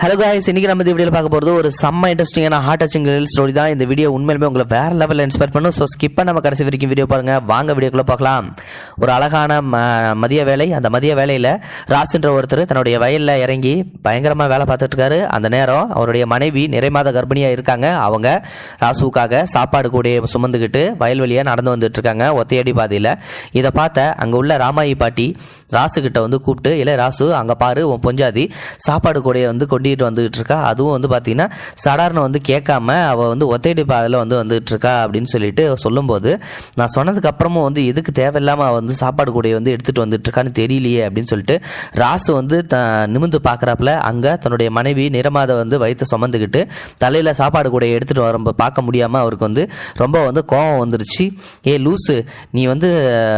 Hello guys இன்னைக்கு நம்ம இந்த வீடியோவில் பார்க்க போகிறது ஒரு செம்ம இன்ட்ரெஸ்டிங்கான ஹார்ட் டச்சிங் ஸ்டோரி தான். இந்த வீடியோ உண்மையிலுமே உங்களை வேற லெவலில் இன்ஸ்பயர் பண்ணும். ஸோ ஸ்கிப்பாக நம்ம கடைசி வரைக்கும் வீடியோ பாருங்க. வாங்க வீடியோக்குள்ளே பார்க்கலாம். ஒரு அழகான ம- மதிய வேலை. அந்த மதிய வேலையில் ராசுன்ற ஒருத்தர் தன்னுடைய வயலில் இறங்கி பயங்கரமாக வேலை பார்த்துட்டு இருக்காரு. அந்த நேரம் அவருடைய மனைவி நிறைமாத கர்ப்பிணியாக இருக்காங்க. அவங்க ராசுவுக்காக சாப்பாடு கூட சுமந்துக்கிட்டு வயல்வெளியாக நடந்து வந்துட்டு இருக்காங்க. ஒத்தையடி பாதையில். இதை பார்த்த அங்கே உள்ள ராமாயி பாட்டி ராசு கிட்ட வந்து கூப்பிட்டு இல்லை ராசு அங்கே பாரு உன் பொஞ்சாதி சாப்பாடு கூடைய வந்து கொண்டுகிட்டு வந்துகிட்டு இருக்கா அதுவும் வந்து பார்த்தீங்கன்னா சடார்னு வந்து கேட்காம அவள் வந்து ஒத்தையடி பாதையில் வந்து வந்துகிட்டு இருக்கா அப்படின்னு சொல்லிட்டு சொல்லும்போது நான் சொன்னதுக்கு அப்புறமும் வந்து எதுக்கு தேவையில்லாமல் அவள் வந்து சாப்பாடு கூடைய வந்து எடுத்துகிட்டு வந்துட்டு இருக்கான்னு தெரியலையே அப்படின்னு சொல்லிட்டு ராசு வந்து த நிமிந்து பார்க்குறாப்புல அங்கே தன்னுடைய மனைவி நிறமாத வந்து வயிற்று சுமந்துக்கிட்டு தலையில் சாப்பாடு கூடைய எடுத்துகிட்டு வர பார்க்க முடியாமல் அவருக்கு வந்து ரொம்ப வந்து கோவம் வந்துருச்சு. ஏ லூசு நீ வந்து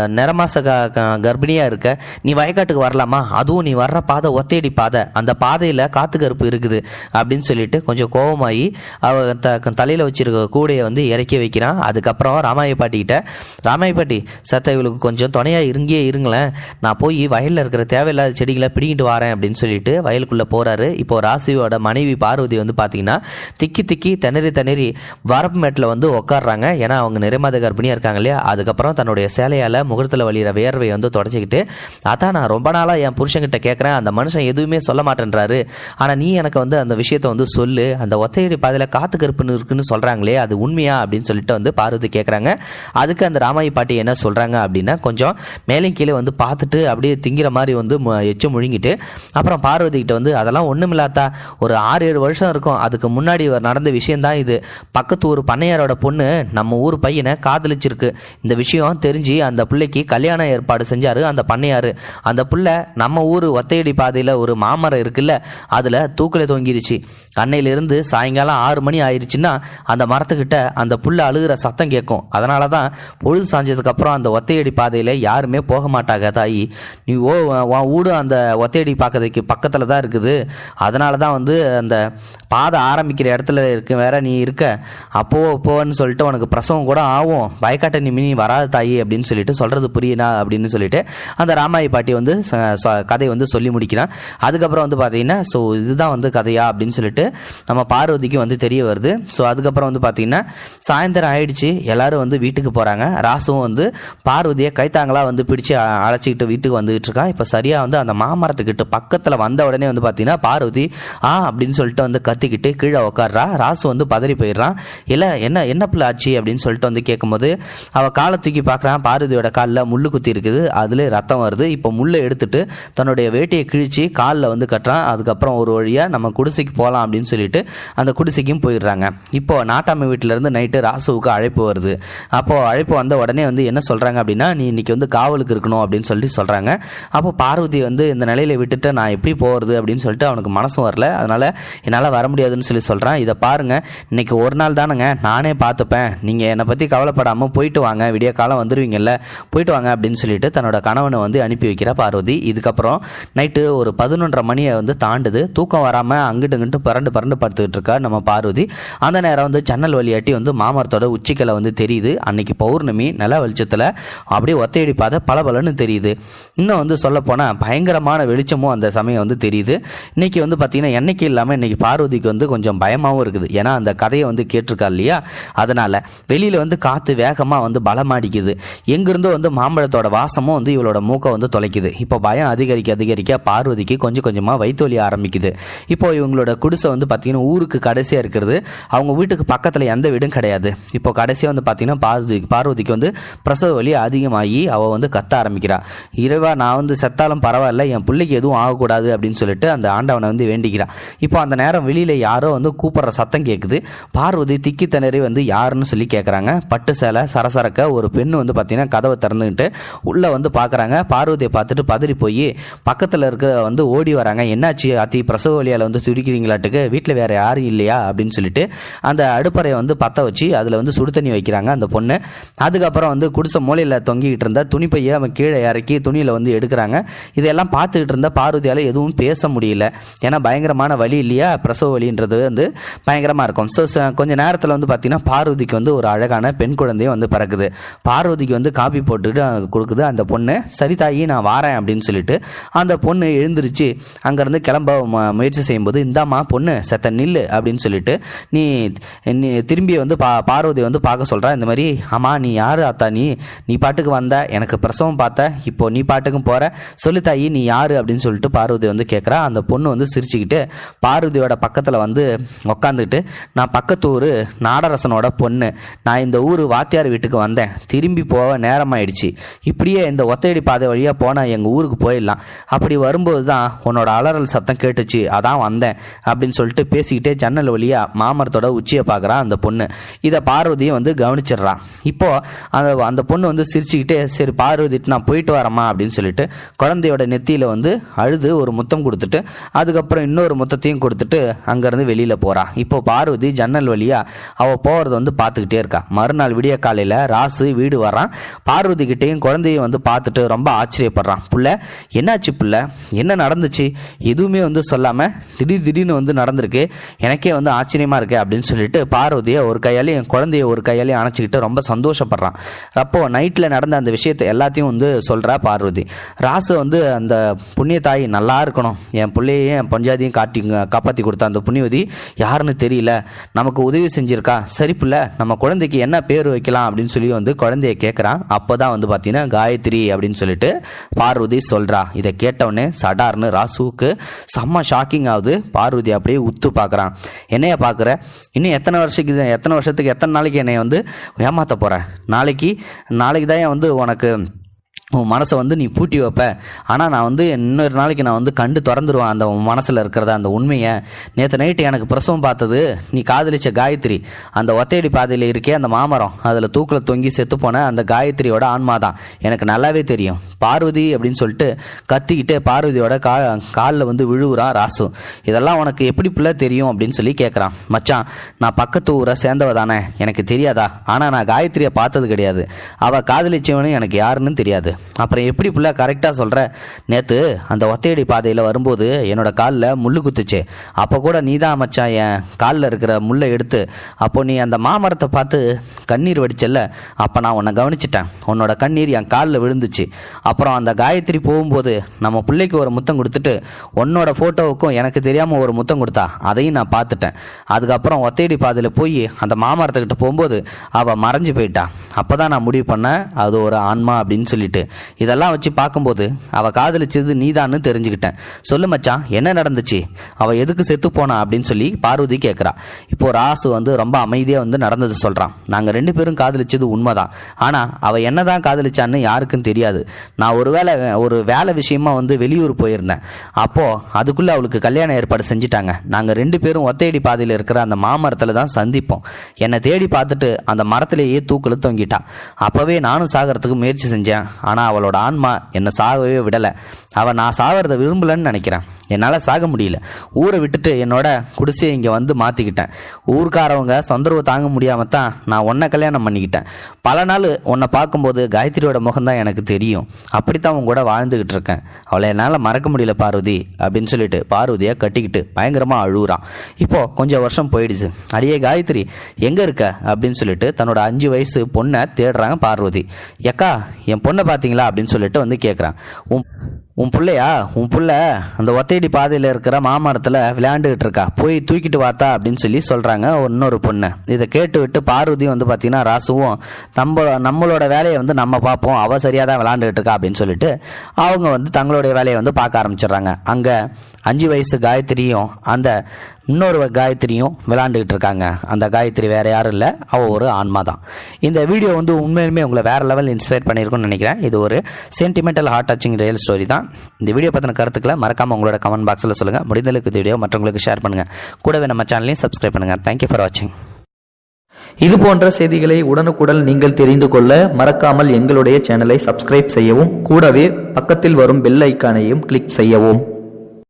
நிறமாச க இருக்க நீ வயக்காட்டுக்கு வரலாமா? அதுவும் நீ வர்ற பாதை ஒத்தையடி பாதை. அந்த பாதையில் காத்து கருப்பு இருக்குது அப்படின்னு சொல்லிட்டு கொஞ்சம் கோபமாகி அவ த தலையில் வச்சிருக்க கூடையை வந்து இறக்கி வைக்கிறான். அதுக்கப்புறம் ராமாய பாட்டிக்கிட்ட ராமாயி பாட்டி சத்த இவளுக்கு கொஞ்சம் துணையாக இருங்கியே இருங்களேன். நான் போய் வயலில் இருக்கிற தேவையில்லாத செடிகளை பிடிங்கிட்டு வரேன் அப்படின்னு சொல்லிட்டு வயலுக்குள்ளே போகிறாரு இப்போ ராசியோட மனைவி பார்வதி வந்து பார்த்தீங்கன்னா திக்கி திக்கி திணறி திணறி வரப்பு மேட்டில் வந்து உட்காடுறாங்க ஏன்னா அவங்க நிறைமாத கர்ப்பிணியாக இருக்காங்க இல்லையா? அதுக்கப்புறம் தன்னுடைய சேலையால் முகத்தில் வழியிற வேர்வையை வந்து தொடச்சிக்கிட்டு அதான் நான் ரொம்ப நாளாக என் புருஷன்கிட்ட கேட்குறேன் அந்த மனுஷன் எதுவுமே சொல்ல மாட்டேன்றாரு. ஆனால் நீ எனக்கு வந்து அந்த விஷயத்த வந்து சொல்லு. அந்த ஒத்தையடி பாதையில் காத்து கருப்புன்னு இருக்குன்னு சொல்கிறாங்களே அது உண்மையா அப்படின்னு சொல்லிட்டு வந்து பார்வதி கேட்குறாங்க அதுக்கு அந்த ராமாயி பாட்டி என்ன சொல்கிறாங்க அப்படின்னா கொஞ்சம் மேலே கீழே வந்து பார்த்துட்டு அப்படியே திங்கிற மாதிரி வந்து மு- எச்சு முழுங்கிட்டு அப்புறம் பார்வதி கிட்ட வந்து அதெல்லாம் ஒன்றுமில்லாத்தா ஒரு ஆறு ஏழு வருஷம் இருக்கும். அதுக்கு முன்னாடி நடந்த விஷயம்தான் இது. பக்கத்து ஊர் பண்ணையாரோட பொண்ணு நம்ம ஊர் பையனை காதலிச்சிருக்கு. இந்த விஷயம் தெரிஞ்சு அந்த பிள்ளைக்கு கல்யாண ஏற்பாடு செஞ்சார் அந்த பண்ணையாரு. அந்த புள்ள நம்ம ஊர் ஒத்தையடி பாதையில் ஒரு மாமரம் இருக்குல்ல அதில் தூக்கில் தொங்கிருச்சு. அன்னையிலிருந்து சாயங்காலம் ஆறு மணி ஆயிடுச்சுன்னா அந்த மரத்துக்கிட்ட அந்த புல்ல அழுகிற சத்தம் கேட்கும். அதனால தான் பொழுது சாஞ்சதுக்கப்புறம் அந்த ஒத்தையடி பாதையில் யாருமே போக மாட்டாங்க தாயி. நீ ஓ உன் வீடு அந்த ஒத்தையடி பார்க்கறதுக்கு பக்கத்தில் தான் இருக்குது. அதனால தான் வந்து அந்த பாதை ஆரம்பிக்கிற இடத்துல இருக்கு வேற நீ இருக்க. அப்போ போன்னு சொல்லிட்டு உனக்கு பிரசவம் கூட ஆகும். வயக்காட்டை நீ வராது தாயி அப்படின்னு சொல்லிட்டு சொல்கிறது புரியுனா அப்படின்னு சொல்லிட்டு அந்த ராமாயி பாட்டி வந்து ச- ச- வந்து சொல்லி முடிக்கிறான். அதுக்கப்புறம் வந்து பார்த்தீங்கன்னா ஸோ இதுதான் வந்து கதையா? அப்படின்னு சொல்லிட்டு நம்ம பார்வதிக்கு வந்து தெரிய வருது. ஸோ அதுக்கப்புறம் வந்து பார்த்தீங்கன்னா சாயந்தரம் ஆயிடுச்சு. எல்லாரும் வந்து வீட்டுக்கு போகிறாங்க ராசுவும் வந்து பார்வதியை கைத்தாங்களாக வந்து பிடிச்சி அழைச்சிக்கிட்டு வீட்டுக்கு வந்துகிட்டு இருக்கான் இப்போ சரியாக வந்து அந்த மாமரத்துக்கிட்ட பக்கத்தில் வந்த உடனே வந்து பார்த்தீங்கன்னா பார்வதி ஆ அப்படின்னு சொல்லிட்டு வந்து கத்திக்கிட்டு கீழே உட்காடுறா ராசு வந்து பதறி போயிடுறான். இல்லை என்ன என்ன பிள்ளை ஆச்சு? அப்படின்னு சொல்லிட்டு வந்து கேட்கும்போது அவள் காலை தூக்கி பார்க்குறான் பார்வதியோட காலில் முள்ளு குத்தி இருக்குது. அதில் ரத்தம் வருது. இப்போ முள்ளை எடுத்துட்டு தன்னுடைய வேட்டியை கிழிச்சு காலில் வந்து கட்டுறான். அதுக்கப்புறம் ஒரு வழியாக நம்ம குடிசைக்கு போகலாம் அப்படின்னு சொல்லிட்டு அந்த குடிசைக்கும் போயிடுறாங்க. இப்போ நாட்டாமை வீட்டிலேருந்து நைட்டு ராசுவுக்கு அழைப்பு வருது. அப்போது அழைப்பு வந்த உடனே வந்து என்ன சொல்கிறாங்க அப்படின்னா நீ இன்னைக்கு வந்து காவலுக்கு இருக்கணும் அப்படின்னு சொல்லிட்டு சொல்கிறாங்க அப்போ பார்வதி வந்து இந்த நிலையில விட்டுட்டு நான் எப்படி போகிறது அப்படின்னு சொல்லிட்டு அவனுக்கு மனசும் வரல. அதனால் என்னால் வர முடியாதுன்னு சொல்லி சொல்கிறான் இதை பாருங்க. இன்னைக்கு ஒரு நாள் தானேங்க. நானே பார்த்துப்பேன். நீங்கள் என்னை பற்றி கவலைப்படாமல் போயிட்டு வாங்க. விடிய காலம் வந்துடுவீங்கல்ல போயிட்டு வாங்க அப்படின்னு சொல்லிட்டு தன்னோட கணவனை வந்து அனுப்பி வைக்கிற பார்வதி. இதுக்கப்புறம் நைட்டு ஒரு பதினொன்றரை மணியை வந்து தாண்டுது. தூக்கம் வராமல் அங்கிட்டு இங்கிட்டு பரண்டு பரண்டு படுத்துக்கிட்டு இருக்கா நம்ம பார்வதி. அந்த நேரம் வந்து ஜன்னல் வழியாட்டி வந்து மாமரத்தோட உச்சிக்கலை வந்து தெரியுது. அன்னைக்கு பௌர்ணமி நில வெளிச்சத்தில் அப்படியே ஒத்தையடி பாதை பளபளன்னு தெரியுது. இன்னும் வந்து சொல்ல போனால் பயங்கரமான வெளிச்சமும் அந்த சமயம் வந்து தெரியுது. இன்னைக்கு வந்து பார்த்தீங்கன்னா என்னைக்கு இல்லாமல் இன்னைக்கு பார்வதிக்கு வந்து கொஞ்சம் பயமாகவும் இருக்குது. ஏன்னா அந்த கதையை வந்து கேட்டிருக்கா இல்லையா? அதனால வெளியில் வந்து காற்று வேகமாக வந்து பலமாடிக்குது. எங்கிருந்தோ வந்து மாம்பழத்தோட வாசமும் வந்து இவளோட மூக்கை வந்து தொலைக்குது. இப்போ பயம் அதிகரிக்க அதிகரிக்க பார்வதிக்கு கொஞ்சம் கொஞ்சமாக வயிற்று வலி ஆரம்பிக்குது. இப்போ இவங்களோட குடிசை வந்து பார்த்தீங்கன்னா ஊருக்கு கடைசியாக இருக்கிறது. அவங்க வீட்டுக்கு பக்கத்தில் எந்த வீடும் கிடையாது. இப்போ கடைசியாக வந்து பார்த்தீங்கன்னா பார்வதி பார்வதிக்கு வந்து பிரசவ வலி அதிகமாகி அவள் வந்து கத்த ஆரம்பிக்கிறாள் இறைவா நான் வந்து செத்தாலும் பரவாயில்ல என் பிள்ளைக்கு எதுவும் ஆகக்கூடாது அப்படின்னு சொல்லிட்டு அந்த ஆண்டவனை வந்து வேண்டிக்கிறான் இப்போ அந்த நேரம் வெளியில் யாரோ வந்து கூப்பிட்ற சத்தம் கேட்குது பார்வதி திக்கி திணறி வந்து யாருன்னு சொல்லி கேட்குறாங்க பட்டு சேலை சரசரக்க ஒரு பெண் வந்து பார்த்தீங்கன்னா கதவை திறந்துக்கிட்டு உள்ளே வந்து பார்க்குறாங்க பார்வதியை பார்த்துட்டு பதறி போய் பக்கத்தில் இருக்கிற வந்து ஓடி வராங்க. என்னாச்சு அத்தி பிரசவ வழியால் வந்து துடிக்கிறீங்களாட்டுக்கு? வீட்டில் வேறு யாரும் இல்லையா அப்படின்னு சொல்லிட்டு அந்த அடுப்பறையை வந்து பற்ற வச்சு அதில் வந்து சுடு தண்ணி வைக்கிறாங்க அந்த பொண்ணு. அதுக்கப்புறம் வந்து குடிசை மூலையில் தொங்கிக்கிட்டு இருந்த துணிப்பையை அவன் கீழே இறக்கி துணியில் வந்து எடுக்கிறாங்க. இதெல்லாம் பார்த்துக்கிட்டு இருந்த பார்வதியால் எதுவும் பேச முடியல. ஏன்னா பயங்கரமான வழி இல்லையா? பிரசவ வலின்றது வந்து பயங்கரமாக இருக்கும். ஸோ கொஞ்ச நேரத்தில் வந்து பார்த்தீங்கன்னா பார்வதிக்கு வந்து ஒரு அழகான பெண் குழந்தையும் வந்து பிறக்குது. பார்வதிக்கு வந்து காப்பி போட்டுட்டு கொடுக்குது அந்த பொண்ணு. சரி தாயி நான் வாரேன் அப்படின்னு சொல்லிட்டு அந்த பொண்ணு எழுந்திருச்சு அங்கேருந்து கிளம்ப முயற்சி செய்யும்போது இந்தாம்மா பொண்ணு செத்த நில்லு அப்படின்னு சொல்லிட்டு நீ நீ திரும்பி வந்து பா பார்வதி வந்து பார்க்க சொல்கிறா இந்த மாதிரி ஆமாம் நீ யார் அத்தா? நீ நீ பாட்டுக்கு வந்த எனக்கு பிரசவம் பார்த்த இப்போ நீ பாட்டுக்கும் போகிற சொல்லி தாயி நீ யார்? அப்படின்னு சொல்லிட்டு பார்வதி வந்து கேட்குறா அந்த பொண்ணு வந்து சிரிச்சுக்கிட்டு பார்வதியோட பக்கத்தில் வந்து உக்காந்துக்கிட்டு நான் பக்கத்து ஊர் நாடரசனோட பொண்ணு. நான் இந்த ஊர் வாத்தியார் வீட்டுக்கு வந்தேன். திரும்பி போக நேரமாயிடுச்சு. இப்படியே இந்த ஒத்தையடி பாதை வழியாக போனால் எங்கள் ஊருக்கு போயிடலாம். அப்படி வரும்போது தான் உன்னோட அலறல் சத்தம் கேட்டுச்சு. அதான் வந்தேன். அப்படின்னு சொல்லிட்டு பேசிக்கிட்டே ஜன்னல் வழியாக மாமரத்தோட உச்சியை பார்க்குறான் அந்த பொண்ணு. இதை பார்வதியும் வந்து கவனிச்சிடுறான் இப்போது அந்த அந்த பொண்ணு வந்து சிரிச்சுக்கிட்டே சரி பார்வதிட்டு நான் போயிட்டு வரேம்மா அப்படின்னு சொல்லிட்டு குழந்தையோட நெத்தியில் வந்து அழுது ஒரு முத்தம் கொடுத்துட்டு அதுக்கப்புறம் இன்னொரு முத்தத்தையும் கொடுத்துட்டு அங்கேருந்து வெளியில் போகிறான் இப்போ பார்வதி ஜன்னல் வழியாக அவள் போகிறத வந்து பார்த்துக்கிட்டே இருக்கா. மறுநாள் விடிய காலையில் ராசு வீடு வரான் பார்வதி கிட்டேயும் குழந்தையும் வந்து பார்த்துட்டு ரொம்ப ஆச்சரியப்படுறான் புள்ள என்னாச்சு புள்ள? என்ன நடந்துச்சு? எதுவுமே வந்து சொல்லாமல் திடீர் திடீர்னு வந்து நடந்திருக்கு. எனக்கே வந்து ஆச்சரியமா இருக்கு அப்படின்னு சொல்லிட்டு பார்வதியை ஒரு கையாலையும் குழந்தைய ஒரு கையாலையும் அணைச்சிக்கிட்டு ரொம்ப சந்தோஷப்படுறான். அப்போ நைட்டில் நடந்த அந்த விஷயத்தை எல்லாத்தையும் வந்து சொல்கிறா பார்வதி. ராசு வந்து அந்த புண்ணிய தாய் நல்லா இருக்கணும். என் பிள்ளையையும் என் பஞ்சாதியும் காட்டி காப்பாற்றி கொடுத்த அந்த புண்ணியவதி யாருன்னு தெரியல. நமக்கு உதவி செஞ்சிருக்கா? சரி புள்ள நம்ம குழந்தைக்கு என்ன பேர் வைக்கலாம் அப்படின்னு சொல்லி வந்து குழந்தைய கேட்குறான் அப்போ தான் வந்து பார்த்தீங்கன்னா காயத்ரி அப்படின்னு சொல்லிட்டு பார்வதி சொல்கிறா இதை கேட்டவுடனே சடார்னு ராசுவுக்கு செம்ம ஷாக்கிங் ஆகுது. பார்வதி அப்படியே உத்து பார்க்குறான். என்னைய பார்க்குற? இன்னும் எத்தனை வருஷத்துக்கு எத்தனை வருஷத்துக்கு எத்தனை நாளைக்கு என்னை வந்து ஏமாற்ற போகிறேன் நாளைக்கு நாளைக்கு தான் வந்து உனக்கு உன் மனசை வந்து நீ பூட்டி வைப்ப. ஆனால் நான் வந்து இன்னொரு நாளைக்கு நான் வந்து கண்டு திறந்துருவேன் அந்த மனசில் இருக்கிறத அந்த உண்மையை. நேற்று நைட்டு எனக்கு பிரசவம் பார்த்தது. நீ காதலிச்ச காயத்ரி. அந்த ஒத்தையடி பாதையில் இருக்கே அந்த மாமரம். அதில் தூக்கில் தொங்கி செத்து போன அந்த காயத்ரியோட ஆன்மா தான் எனக்கு நல்லாவே தெரியும். பார்வதி அப்படின்னு சொல்லிட்டு கத்திக்கிட்டு பார்வதியோட கா காலில் வந்து விழுவுறான் ராசு. இதெல்லாம் உனக்கு எப்படி பிள்ளை தெரியும் அப்படின்னு சொல்லி கேட்குறான் மச்சான் நான் பக்கத்து ஊரை சேர்ந்தவ தானே. எனக்கு தெரியாதா? ஆனால் நான் காயத்ரியை பார்த்தது கிடையாது. அவள் காதலிச்சவனு எனக்கு யாருன்னு தெரியாது. அப்புறம் எப்படி புள்ள கரெக்டாக சொல்கிற நேற்று அந்த ஒத்தையடி பாதையில் வரும்போது என்னோட காலில் முள்ளு குத்துச்சு. அப்போ கூட நீ தான் மச்சான் என் காலில் இருக்கிற முள்ளை எடுத்து அப்போ நீ அந்த மாமரத்தை பார்த்து கண்ணீர் வடிச்சல்ல? அப்போ நான் உன்னை கவனிச்சிட்டேன். உன்னோட கண்ணீர் என் காலில் விழுந்துச்சு. அப்புறம் அந்த காயத்ரி போகும்போது நம்ம பிள்ளைக்கு ஒரு முத்தம் கொடுத்துட்டு உன்னோட ஃபோட்டோவுக்கும் எனக்கு தெரியாமல் ஒரு முத்தம் கொடுத்தா. அதையும் நான் பார்த்துட்டேன். அதுக்கப்புறம் ஒத்தையடி பாதையில் போய் அந்த மாமரத்துக்கிட்ட போகும்போது அவள் மறைஞ்சு போயிட்டா. அப்போ தான் நான் முடிவு பண்ணேன் அது ஒரு ஆன்மா அப்படின்னு சொல்லிட்டு. இதெல்லாம் வச்சு பார்க்கும்போது அவள் காதலிச்சது நீதான்னு தெரிஞ்சுக்கிட்டேன். சொல்லு மச்சான் என்ன நடந்துச்சு? அவள் எதுக்கு செத்து போனா அப்படின்னு சொல்லி பார்வதி கேட்குறா இப்போ ராசு வந்து ரொம்ப அமைதியாக வந்து நடந்தது சொல்கிறான் நாங்கள் ரெண்டு பேரும் காதலிச்சது உண்மைதான். ஆனால் அவள் என்னதான் காதலிச்சான்னு யாருக்கும் தெரியாது. நான் ஒரு வேளை ஒரு வேலை விஷயமா வந்து வெளியூர் போயிருந்தேன். அப்போது அதுக்குள்ளே அவளுக்கு கல்யாண ஏற்பாடு செஞ்சுட்டாங்க. நாங்கள் ரெண்டு பேரும் ஒத்தையடி பாதையில் இருக்கிற அந்த மாமரத்தில் தான் சந்திப்போம். என்னை தேடி பார்த்துட்டு அந்த மரத்திலேயே தூக்கில் தொங்கிட்டான் அப்போவே நானும் சாகிறதுக்கு முயற்சி செஞ்சேன். ஆனால் அவளோட ஆன்மா என்னை சாகவே விடலை. அவள் நான் சாகிறத விரும்பலன்னு நினைக்கிறேன். என்னால் சாக முடியல. ஊரை விட்டுட்டு என்னோட குடிசையை இங்கே வந்து மாற்றிக்கிட்டேன் ஊர்க்காரவங்க சொந்தரவு தாங்க முடியாமல் தான் நான் உன்னை கல்யாணம் பண்ணிக்கிட்டேன். பல நாள் உன்னை பார்க்கும்போது காயத்ரியோட முகம்தான் எனக்கு தெரியும். அப்படித்தான் உன் கூட வாழ்ந்துக்கிட்டு இருக்கேன். அவளை என்னால் மறக்க முடியல பார்வதி அப்படின்னு சொல்லிட்டு பார்வதியை கட்டிக்கிட்டு பயங்கரமாக அழுகுறான். இப்போது கொஞ்சம் வருஷம் போயிடுச்சு. அடியே காயத்ரி எங்கே இருக்க? அப்படின்னு சொல்லிட்டு தன்னோட அஞ்சு வயசு பொண்ணை தேடுறாங்க பார்வதி. எக்கா என் பொண்ணை பார்த்தீங்களா? அப்படின்னு சொல்லிட்டு வந்து கேட்குறான் உன் உன் பிள்ளையா? உன் பிள்ளை அந்த ஒத்தையடி பாதையில் இருக்கிற மாமரத்தில் விளையாண்டுகிட்டு இருக்கா. போய் தூக்கிட்டு வாத்தா அப்படின்னு சொல்லி சொல்கிறாங்க இன்னொரு பொண்ணு. இதை கேட்டு விட்டு பார்வதி வந்து பார்த்தீங்கன்னா ராசுவும் நம்ம நம்மளோட வேலையை வந்து நம்ம பார்ப்போம். அவள் சரியாக தான் விளாண்டுகிட்டு இருக்கா அப்படின்னு சொல்லிட்டு அவங்க வந்து தங்களுடைய வேலையை வந்து பார்க்க ஆரம்பிச்சிடுறாங்க. அங்கே அஞ்சு வயசு காயத்ரியும் அந்த இன்னொரு காயத்ரியும் விளாண்டுக்கிட்டு இருக்காங்க. அந்த காயத்ரி வேறு யாரும் இல்லை. அவள் ஒரு ஆன்மா தான் இந்த வீடியோ வந்து உண்மையிலுமே உங்களை வேற லெவல் இன்ஸ்பயர் பண்ணியிருக்கும்னு நினைக்கிறேன். இது ஒரு sentimental heart touching real story தான். இந்த வீடியோ பற்றின கருத்துக்களை மறக்காமல் உங்களோட கமெண்ட் பாக்ஸில் சொல்லுங்கள் முடிந்தளவுக்கு இந்த வீடியோ மற்றவங்களுக்கு ஷேர் பண்ணுங்கள் கூடவே நம்ம சேனலையும் சப்ஸ்கிரைப் பண்ணுங்கள் தேங்க்யூ ஃபார் வாட்சிங் இது போன்ற செய்திகளை உடனுக்குடன் நீங்கள் தெரிந்து கொள்ள மறக்காமல் எங்களுடைய சேனலை சப்ஸ்கிரைப் செய்யவும் கூடவே பக்கத்தில் வரும் பெல் ஐக்கானையும் கிளிக் செய்யவும்.